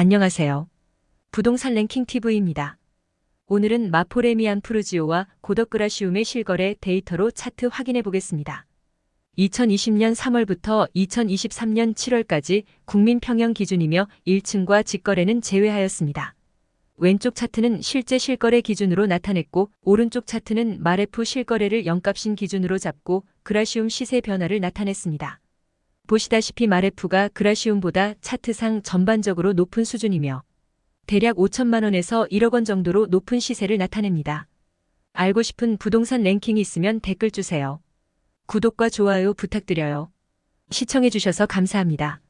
안녕하세요. 부동산 랭킹 TV입니다. 오늘은 마포레미안 푸르지오와 고덕그라시움의 실거래 데이터로 차트 확인해 보겠습니다. 2020년 3월부터 2023년 7월까지 국민 평형 기준이며 1층과 직거래는 제외하였습니다. 왼쪽 차트는 실제 실거래 기준으로 나타냈고 오른쪽 차트는 마레프 실거래를 영값신 기준으로 잡고 그라시움 시세 변화를 나타냈습니다. 보시다시피 마레프가 그라시움보다 차트상 전반적으로 높은 수준이며 대략 5천만 원에서 1억 원 정도로 높은 시세를 나타냅니다. 알고 싶은 부동산 랭킹이 있으면 댓글 주세요. 구독과 좋아요 부탁드려요. 시청해주셔서 감사합니다.